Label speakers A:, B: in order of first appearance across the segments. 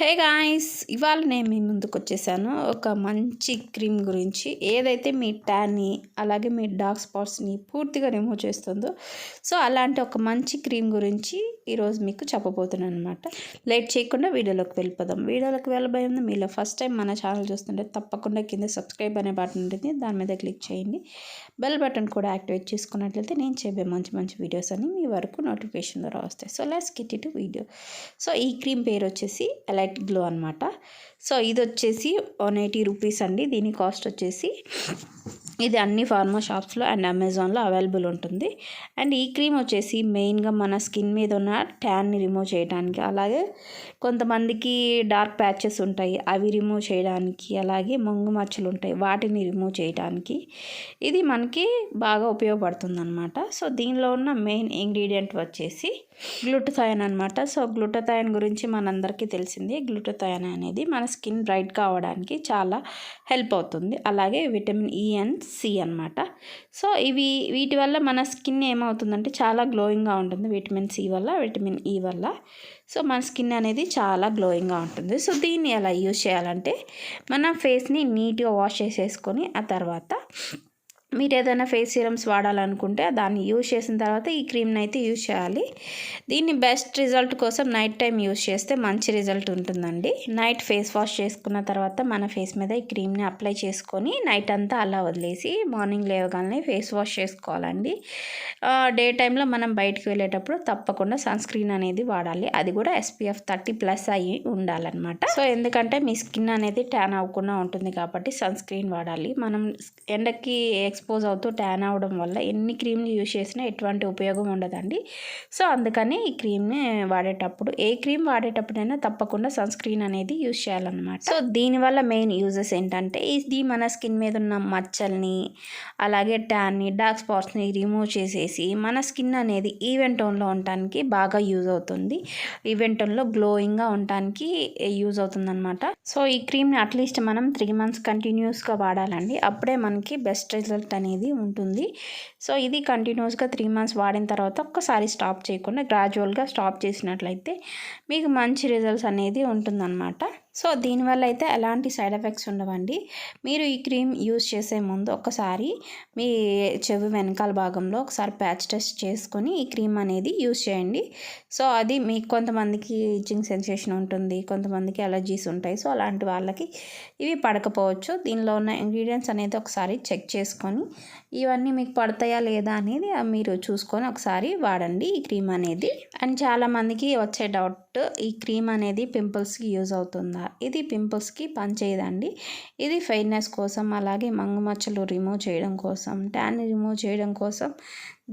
A: Hey guys ఇవాళ నేను మీ ముందుకు వచ్చేసాను ఒక మంచి క్రీమ్ గురించి. ఏదైతే మీ ట్యాన్ని అలాగే మీ డార్క్ స్పాట్స్ని పూర్తిగా రిమూవ్ చేస్తుందో సో అలాంటి ఒక మంచి క్రీమ్ గురించి ఈరోజు మీకు చెప్పబోతున్నాను అనమాట లేట్ చేయకుండా వీడియోలోకి వెళ్ళిపోదాం. వీడియోలోకి వెళ్ళబోయే మీలో ఫస్ట్ టైం మన ఛానల్ చూస్తుంటే తప్పకుండా కింద సబ్స్క్రైబ్ అనే బటన్ ఉంటుంది. దాని మీద క్లిక్ చేయండి. బెల్ బటన్ కూడా యాక్టివేట్ చేసుకున్నట్లయితే నేను చెప్పే మంచి మంచి వీడియోస్ అని మీ వరకు నోటిఫికేషన్ ద్వారా వస్తాయి. So let's get it video so ఈ క్రీమ్ పేరు వచ్చేసి లైట్ గ్లో అనమాట సో ఇది వచ్చేసి వన్ ఎయిటీ రూపీస్ అండి. దీని కాస్ట్ వచ్చేసి ఇది అన్ని ఫార్మా షాప్స్లో అండ్ అమెజాన్లో అవైలబుల్ ఉంటుంది. అండ్ ఈ క్రీమ్ వచ్చేసి మెయిన్గా మన స్కిన్ మీద ఉన్న ట్యాన్ని రిమూవ్ చేయడానికి అలాగే కొంతమందికి డార్క్ ప్యాచెస్ ఉంటాయి. అవి రిమూవ్ చేయడానికి అలాగే మొంగు మచ్చలు ఉంటాయి. వాటిని రిమూవ్ చేయడానికి ఇది మనకి బాగా ఉపయోగపడుతుంది అనమాట సో దీనిలో ఉన్న మెయిన్ ఇంగ్రీడియంట్ వచ్చేసి గ్లూటథాయన్ అనమాట సో గ్లూటథాయన్ గురించి మనందరికీ తెలిసింది. గ్లూటథాయన్ అనేది మన స్కిన్ బ్రైట్ కావడానికి చాలా హెల్ప్ అవుతుంది. అలాగే vitamin e E and C అనమాట సో ఇవి వీటి వల్ల మన స్కిన్ ఏమవుతుందంటే చాలా గ్లోయింగ్గా ఉంటుంది విటమిన్ సి వల్ల విటమిన్ ఈ వల్ల. సో మన స్కిన్ అనేది చాలా గ్లోయింగ్గా ఉంటుంది. సో దీన్ని ఎలా యూజ్ చేయాలంటే మన ఫేస్ని నీట్గా వాష్ చేసేసుకొని ఆ తర్వాత మీరు ఏదైనా ఫేస్ సీరమ్స్ వాడాలనుకుంటే దాన్ని యూజ్ చేసిన తర్వాత ఈ క్రీమ్ని అయితే యూజ్ చేయాలి. దీన్ని బెస్ట్ రిజల్ట్ కోసం నైట్ టైం యూజ్ చేస్తే మంచి రిజల్ట్ ఉంటుందండి. నైట్ ఫేస్ వాష్ చేసుకున్న తర్వాత మన ఫేస్ మీద ఈ క్రీమ్ని అప్లై చేసుకొని నైట్ అంతా అలా వదిలేసి మార్నింగ్ లేవగానే ఫేస్ వాష్ చేసుకోవాలండి. డే టైంలో మనం బయటకు వెళ్ళేటప్పుడు తప్పకుండా సన్ స్క్రీన్ అనేది వాడాలి. అది కూడా ఎస్పీఎఫ్ థర్టీ ప్లస్ అయ్యి ఉండాలన్నమాట. సో ఎందుకంటే మీ స్కిన్ అనేది ట్యాన్ అవ్వకుండా ఉంటుంది కాబట్టి సన్ స్క్రీన్ వాడాలి. మనం ఎండకి ఎక్స్పోజ్ అవుతూ ట్యాన్ అవ్వడం వల్ల ఎన్ని క్రీమ్లు యూజ్ చేసినా ఎటువంటి ఉపయోగం ఉండదండి. సో అందుకని ఈ క్రీమ్ని వాడేటప్పుడు ఏ క్రీమ్ వాడేటప్పుడైనా తప్పకుండా సన్ స్క్రీన్ అనేది యూజ్ చేయాలన్నమాట. సో దీనివల్ల మెయిన్ యూజెస్ ఏంటంటే ఇది మన స్కిన్ మీద ఉన్న మచ్చల్ని అలాగే ట్యాన్ని డార్క్ స్పాట్స్ని రిమూవ్ చేసేసి మన స్కిన్ అనేది ఈవెంట్ టోన్లో ఉండటానికి బాగా యూజ్ అవుతుంది. ఈవెంట్ టోన్లో గ్లోయింగ్గా ఉండటానికి యూజ్ అవుతుంది అనమాట సో ఈ క్రీమ్ని అట్లీస్ట్ మనం త్రీ మంత్స్ కంటిన్యూస్గా వాడాలండి. అప్పుడే మనకి బెస్ట్ రిజల్ట్ ఎఫెక్ట్ అనేది ఉంటుంది. సో ఇది కంటిన్యూస్గా త్రీ మంత్స్ వాడిన తర్వాత ఒక్కసారి స్టాప్ చేయకుండా గ్రాడ్యువల్గా స్టాప్ చేసినట్లయితే మీకు మంచి రిజల్ట్స్ అనేది ఉంటుందన్నమాట. సో దీనివల్ల అయితే ఎలాంటి సైడ్ ఎఫెక్ట్స్ ఉండవండి. మీరు ఈ క్రీమ్ యూస్ చేసే ముందు ఒకసారి మీ చెవి వెనకాల భాగంలో ఒకసారి ప్యాచ్ టెస్ట్ చేసుకొని ఈ క్రీమ్ అనేది యూస్ చేయండి. సో అది మీకు కొంతమందికి ఇచ్చింగ్ సెన్సేషన్ ఉంటుంది కొంతమందికి అలర్జీస్ ఉంటాయి. సో అలాంటి వాళ్ళకి ఇవి పడకపోవచ్చు. దీనిలో ఉన్న ఇంగ్రీడియంట్స్ అనేది ఒకసారి చెక్ చేసుకొని ఇవన్నీ మీకు పడతాయా లేదా అనేది మీరు చూసుకొని ఒకసారి వాడండి ఈ క్రీమ్ అనేది. అండ్ చాలామందికి వచ్చే డౌట్ ఈ క్రీమ్ అనేది పింపుల్స్కి యూజ్ అవుతుందా ఇది పింపుల్స్కి పనిచేయదండి ఇది ఫెయిర్నెస్ కోసం అలాగే మంగుమచ్చలు రిమూవ్ చేయడం కోసం ట్యాన్ రిమూవ్ చేయడం కోసం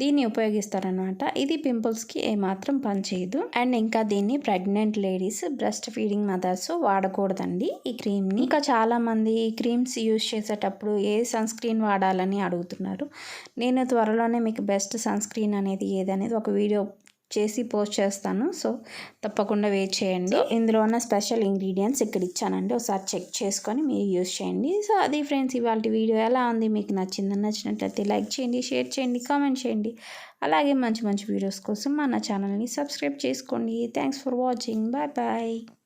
A: దీన్ని ఉపయోగిస్తారనమాట ఇది పింపుల్స్కి ఏమాత్రం పనిచేయదు అండ్ ఇంకా దీన్ని pregnant ladies breastfeeding mothers వాడకూడదండి ఈ క్రీమ్ని. ఇంకా చాలామంది ఈ క్రీమ్స్ యూజ్ చేసేటప్పుడు ఏ సన్ స్క్రీన్ వాడాలని అడుగుతున్నారు. నేను త్వరలోనే మీకు బెస్ట్ సన్ స్క్రీన్ అనేది ఏదనేది ఒక వీడియో చేసి పోస్ట్ చేస్తాను. సో తప్పకుండా వెయిట్ చేయండి. ఇందులో ఉన్న స్పెషల్ ఇంగ్రీడియంట్స్ ఇక్కడ ఇచ్చానండి. ఒకసారి చెక్ చేసుకొని మీరు యూస్ చేయండి. సో అది ఫ్రెండ్స్ ఇవాళ వీడియో ఎలా ఉంది? మీకు నచ్చిందని నచ్చినట్లయితే లైక్ చేయండి షేర్ చేయండి కామెంట్ చేయండి. అలాగే మంచి మంచి వీడియోస్ కోసం మన ఛానల్ని సబ్స్క్రైబ్ చేసుకోండి. Thanks for watching bye bye